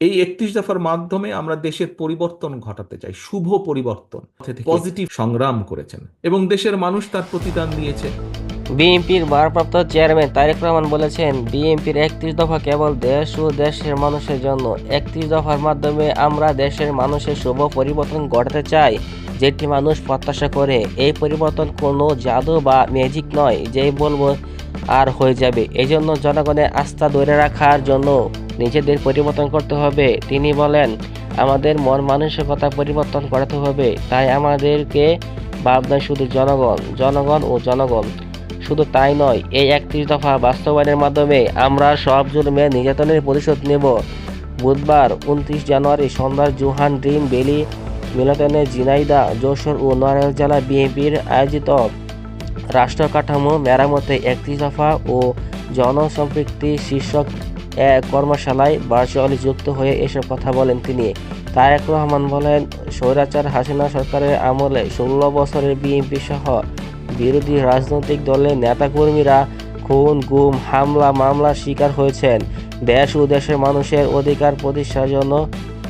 এই একত্রিশ দফার মাধ্যমে আমরা দেশের পরিবর্তন ঘটাতে চাই শুভ পরিবর্তন। পজিটিভ সংগ্রাম করেছেন এবং দেশের মানুষ তার প্রতিদান দিয়েছে। বিএনপির ভারপ্রাপ্ত চেয়ারম্যান তারেক রহমান বলেছেন বিএনপির একত্রিশ দফা কেবল দেশ ও দেশের মানুষের জন্য একত্রিশ দফার মাধ্যমে আমরা দেশের মানুষের শুভ পরিবর্তন ঘটাতে চাই যেটি মানুষ প্রত্যাশা করে। এই পরিবর্তন কোনো জাদু বা ম্যাজিক নয় যেই বলব আর হয়ে যাবে। এই জন্য জনগণের আস্থা ধরে রাখার জন্য নিজেদের পরিবর্তন করতে হবে। তিনি বলেন, আমাদের মন মানসিকতা পরিবর্তন করাতে হবে। তাই আমাদেরকে ভাবনা শুধু জনগণ জনগণ ও জনগণ। শুধু তাই নয়, এই একত্রিশ দফা বাস্তবায়নের মাধ্যমে আমরা সব জুলুমের নির্যাতনের প্রতিশোধ নেব। বুধবার উনত্রিশ জানুয়ারি সন্ধ্যার জুহান ড্রিম বেলি মিলটনে জিনাইদা যশোর ও নড়াইল জেলা বিএনপির আয়োজিত রাষ্ট্র কাঠামো মেরামতে একত্রিশ দফা ও জনসম্পৃক্তি শীর্ষক কর্মশালায় ভার্চুয়ালি যুক্ত হয়ে এসব কথা বলেন তিনি। তারেক রহমান বলেন, স্বৈরাচার হাসিনা সরকারের আমলে ষোলো বছরের বিএনপি সহ বিরোধী রাজনৈতিক দলের নেতাকর্মীরা খুন, গুম, হামলা, মামলার শিকার হয়েছেন। দেশ ও দেশের মানুষের অধিকার প্রতিষ্ঠার জন্য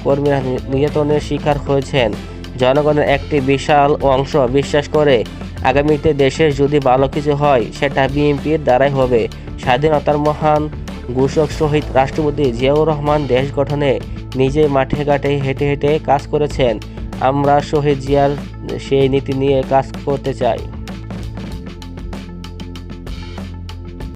কর্মীরা নির্যাতনের শিকার হয়েছেন। জনগণের একটি বিশাল অংশ বিশ্বাস করে, আগামীতে দেশের যদি ভালো কিছু হয়, সেটা বিএনপির দ্বারাই হবে। স্বাধীনতার মহান ঘোষক শহীদ রাষ্ট্রপতি জিয়াউর রহমান দেশ গঠনে নিজে মাঠে ঘাটে হেঁটে হেঁটে কাজ করেছেন। আমরা শহীদ জিয়ার সেই নীতি নিয়ে কাজ করতে চাই।